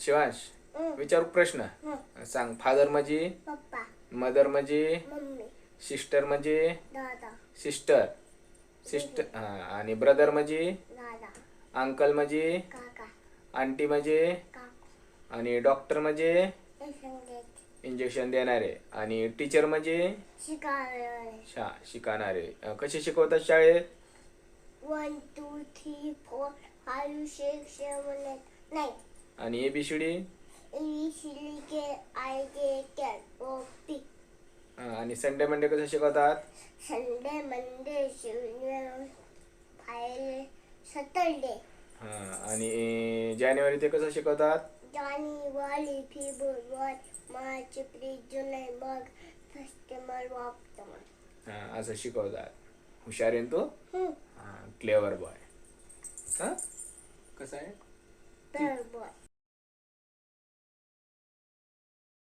शिवांश. विचारू प्रश्न. सांग फादर म्हणजे? पप्पा. मदर म्हणजे? मम्मी. सिस्टर म्हणजे? दादा. सिस्टर सिस्टर आणि ब्रदर म्हणजे? दादा. अंकल म्हणजे? काका. आंटी म्हणजे? काकू. आणि डॉक्टर म्हणजे? हे संगीत इंजेक्शन देणारे. आणि टीचर म्हणजे? शिकायला शा शिकवणारे. अं, कसे शिकवतात शाळेत? One two three four five six seven eight nine आणि A B C D E C K I K cat O P आणि संडे मंडे कसं शिकवतात? संडे मंडे सॅटरडे हां आणि जानेवारी ते कसं शिकवतात? जानेवारी फेब्रुवारी मार्च एप्रिल जुलै मग सप्टेंबर ऑक्टोबर. हां असं शिकवतात. हुशार आहे तू? हां क्लेवर बॉय हां? कसं आहे?